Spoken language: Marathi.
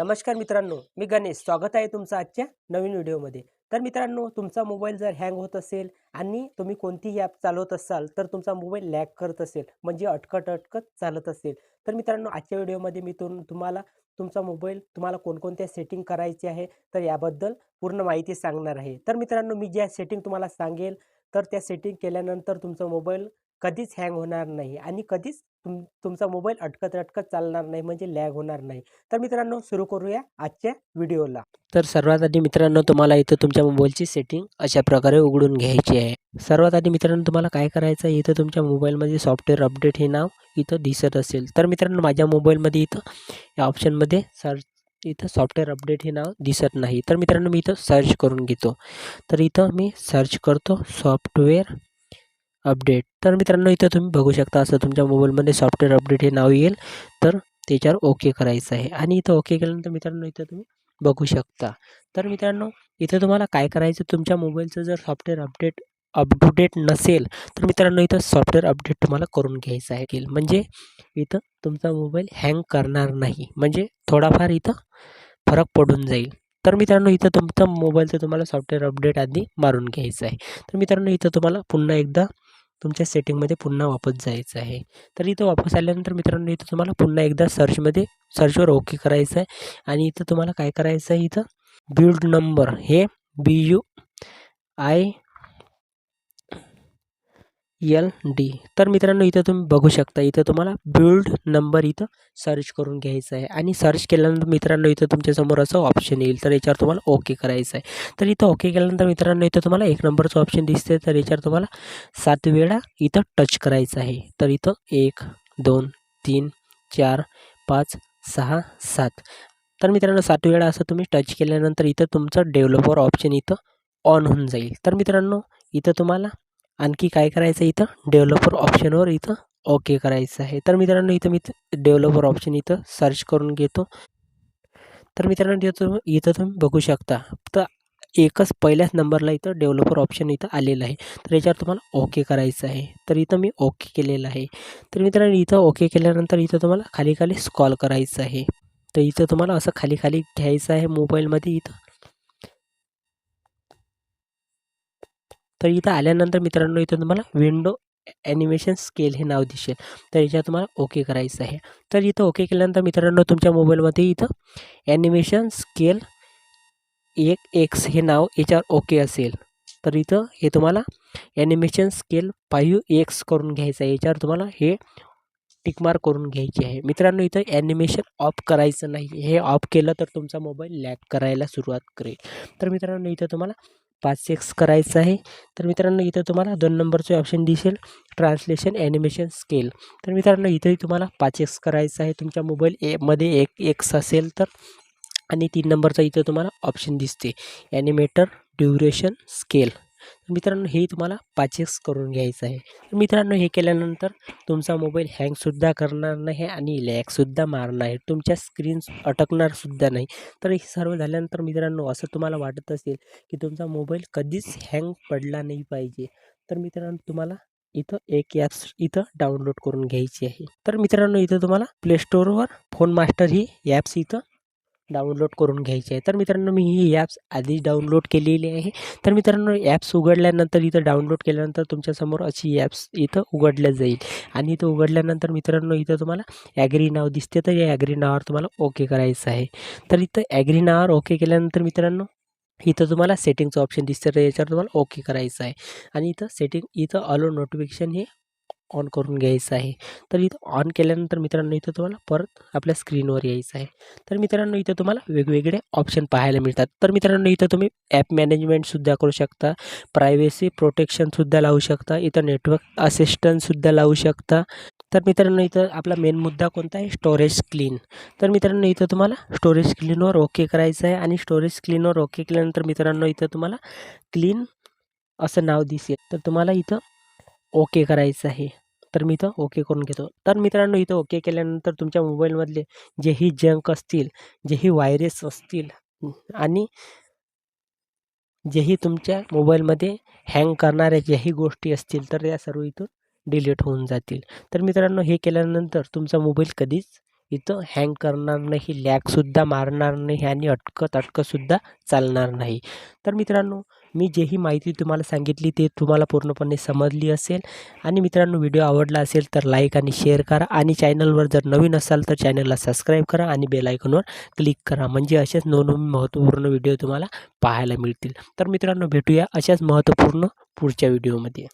नमस्कार मित्रांनो मी गणेश. स्वागत आहे तुमचं आजच्या नवीन व्हिडिओमध्ये. तर मित्रांनो तुमचा मोबाईल जर हँग होत असेल आणि तुम्ही कोणतीही ॲप चालवत असाल तर तुमचा मोबाईल लॅग करत असेल म्हणजे अटकट अटकत चालत असेल. तर मित्रांनो आजच्या व्हिडिओमध्ये मी तुम तुम्हाला तुमचा मोबाईल तुम्हाला कोणकोणत्या सेटिंग करायची आहे तर याबद्दल पूर्ण माहिती सांगणार आहे. तर मित्रांनो मी ज्या सेटिंग तुम्हाला सांगेल तर त्या सेटिंग केल्यानंतर तुमचा मोबाईल कधीच हँग होणार नाही आणि कधीच तुम तुमचा मोबाईल अटकत अटकत चालणार नाही म्हणजे लॅग होणार नाही. तर मित्रांनो सुरू करूया आजच्या व्हिडिओला. तर सर्वात आधी मित्रांनो तुम्हाला इथं तुमच्या मोबाईलची सेटिंग अशा प्रकारे उघडून घ्यायची आहे. सर्वात आधी मित्रांनो तुम्हाला काय करायचं आहे? इथं तुमच्या मोबाईलमध्ये सॉफ्टवेअर अपडेट हे नाव इथं दिसत असेल. तर मित्रांनो माझ्या मोबाईलमध्ये इथं या ऑप्शनमध्ये सर्च इथं सॉफ्टवेअर अपडेट हे नाव दिसत नाही. तर मित्रांनो मी इथं सर्च करून घेतो. तर इथं मी सर्च करतो सॉफ्टवेअर अपडेट तर मित्रांनो इथं तुम्ही बघू शकता असं तुमच्या मोबाईलमध्ये सॉफ्टवेअर अपडेट हे नाव येईल. तर त्याच्यावर ओके करायचं आहे. आणि इथं ओके केल्यानंतर मित्रांनो इथं तुम्ही बघू शकता. तर मित्रांनो इथं तुम्हाला काय करायचं तुमच्या मोबाईलचं जर software update up to date नसेल तर मित्रांनो इथं सॉफ्टवेअर अपडेट तुम्हाला करून घ्यायचं आहे. म्हणजे इथं तुमचा मोबाईल हँग करणार नाही. म्हणजे थोडाफार इथं फरक पडून जाईल. तर मित्रांनो इथं तुमचा मोबाईलचं तुम्हाला सॉफ्टवेअर अपडेट आधी मारून घ्यायचं आहे. तर मित्रांनो इथं तुम्हाला पुन्हा एकदा तुमच्या सेटिंगमध्ये पुन्हा वापस जायचं आहे. तर इथं वापस आल्यानंतर मित्रांनो इथं तुम्हाला पुन्हा एकदा सर्चमध्ये सर्चवर ओके करायचं आहे. आणि इथं तुम्हाला काय करायचं आहे इथं? बिल्ड नंबर हे B U I L D तर मित्रांनो इथं तुम्ही बघू शकता इथं तुम्हाला बिल्ड नंबर इथं सर्च करून घ्यायचं आहे. आणि सर्च केल्यानंतर मित्रांनो इथं तुमच्यासमोर असं ऑप्शन येईल. तर याच्यावर तुम्हाला ओके करायचं आहे. तर इथं ओके केल्यानंतर मित्रांनो इथं तुम्हाला एक नंबरचं ऑप्शन दिसते तर याच्यावर तुम्हाला सात वेळा इथं टच करायचं आहे. तर इथं एक दोन तीन चार पाच सहा सात. तर मित्रांनो सात वेळा असं तुम्ही टच केल्यानंतर इथं तुमचं डेव्हलपर ऑप्शन इथं ऑन होऊन जाईल. तर मित्रांनो इथं तुम्हाला आणखी काय करायचं इथं? डेव्हलपर ऑप्शनवर इथं ओके करायचं आहे. तर मित्रांनो इथं मी डेव्हलपर ऑप्शन इथं सर्च करून घेतो. तर मित्रांनो इथं इथं तुम्ही बघू शकता. तर एकच पहिल्याच नंबरला इथं डेव्हलपर ऑप्शन इथं आलेलं आहे. तर याच्यावर तुम्हाला ओके करायचं आहे. तर इथं मी ओके केलेलं आहे. तर मित्रांनो इथं ओके केल्यानंतर इथं तुम्हाला खाली खाली स्कॉल करायचं आहे. तर इथं तुम्हाला असं खाली खाली घ्यायचं आहे मोबाईलमध्ये इथं. तर इथं आल्यानंतर मित्रांनो इथं तुम्हाला विंडो ॲनिमेशन स्केल हे नाव दिसेल. तर याच्यावर तुम्हाला ओके करायचं आहे. तर इथं ओके केल्यानंतर मित्रांनो तुमच्या मोबाईलमध्ये इथं ॲनिमेशन स्केल एक एक्स हे नाव याच्यावर ओके असेल. तर इथं हे तुम्हाला ॲनिमेशन स्केल फाईव्ह एक्स करून घ्यायचं आहे. याच्यावर तुम्हाला हे टिकमार करून घ्यायची आहे. मित्रांनो इथं ॲनिमेशन ऑफ करायचं नाही. हे ऑफ केलं तर तुमचा मोबाईल लॅग करायला सुरुवात करेल. तर मित्रांनो इथं तुम्हाला पाच एक्स करायचं आहे. तर मित्रांनो इथं तुम्हाला दोन नंबरचे ऑप्शन दिसेल. ट्रान्सलेशन ॲनिमेशन स्केल तर मित्रांनो इथंही तुम्हाला पाच एक्स करायचं आहे. तुमच्या मोबाईल एमध्ये एक एक्स असेल तर. आणि तीन नंबरचा इथं तुम्हाला ऑप्शन दिसते ॲनिमेटर ड्युरेशन स्केल मित्रांनो हे तुम्हाला पाचेस करून घ्यायचं आहे. तर मित्रांनो हे केल्यानंतर तुमचा मोबाईल हँगसुद्धा करणार नाही आणि लॅगसुद्धा मारणार नाही. तुमच्या स्क्रीन अटकणारसुद्धा नाही. तर हे सर्व झाल्यानंतर मित्रांनो असं तुम्हाला वाटत असेल की तुमचा मोबाईल कधीच हँग पडला नाही पाहिजे. तर मित्रांनो तुम्हाला इथं एक ॲप्स इथं डाउनलोड करून घ्यायची आहे. तर मित्रांनो इथं तुम्हाला प्ले स्टोअरवर फोन मास्टर ही ॲप्स इथं डाउनलोड करून घ्यायची आहे. तर मित्रांनो मी ही ॲप्स आधीच डाउनलोड केलेली आहे. तर मित्रांनो ॲप्स उघडल्यानंतर इथं डाउनलोड केल्यानंतर तुमच्यासमोर अशी ॲप्स इथं उघडल्या जाईल. आणि इथं उघडल्यानंतर मित्रांनो इथं तुम्हाला ॲग्री नाव दिसते. तर या ॲग्री नावावर तुम्हाला ओके करायचं आहे. तर इथं ॲग्री नावावर ओके केल्यानंतर मित्रांनो इथं तुम्हाला सेटिंगचं ऑप्शन दिसतं. तर याच्यावर तुम्हाला ओके करायचं आहे. आणि इथं सेटिंग इथं अलो नोटिफिकेशन हे ऑन करून घ्यायचं आहे. तर इथं ऑन केल्यानंतर मित्रांनो इथं तुम्हाला परत आपल्या स्क्रीनवर यायचं आहे. तर मित्रांनो इथं तुम्हाला वेगवेगळे ऑप्शन पाहायला मिळतात. तर मित्रांनो इथं तुम्ही ॲप मॅनेजमेंटसुद्धा करू शकता. प्रायव्हेसी प्रोटेक्शनसुद्धा लावू शकता. इथं नेटवर्क असिस्टंटसुद्धा लावू शकता. तर मित्रांनो इथं आपला मेन मुद्दा कोणता आहे? स्टोरेज क्लीन तर मित्रांनो इथं तुम्हाला स्टोरेज क्लीनवर ओके करायचं आहे आणि स्टोरेज क्लीनवर ओके केल्यानंतर मित्रांनो इथं तुम्हाला क्लीन असं नाव दिसेल. तर तुम्हाला इथं ओके करायचं आहे. तर मी इथं ओके करून घेतो. तर मित्रांनो इथं ओके केल्यानंतर तुमच्या मोबाईलमधले जेही जंक असतील जेही व्हायरस असतील आणि जेही तुमच्या मोबाईलमध्ये हँग करणाऱ्या ज्याही गोष्टी असतील तर या सर्व इथून डिलीट होऊन जातील. तर मित्रांनो हे केल्यानंतर तुमचा मोबाईल कधीच इथं हँग करणार नाही लॅगसुद्धा मारणार नाही आणि अटकत अटकतसुद्धा चालणार नाही. तर मित्रांनो मी जे ही माहिती तुम्हाला सांगितली ते तुम्हाला पूर्णपणे समजली असेल. आणि मित्रांनो व्हिडिओ आवडला असेल तर लाईक आणि शेअर करा. आणि चॅनलवर जर नवीन असाल तर चॅनलला सबस्क्राईब करा आणि बेलायकॉनवर क्लिक करा. म्हणजे असेच नवनवीन महत्त्वपूर्ण व्हिडिओ तुम्हाला पाहायला मिळतील. तर मित्रांनो भेटूया अशाच महत्त्वपूर्ण पुढच्या व्हिडिओमध्ये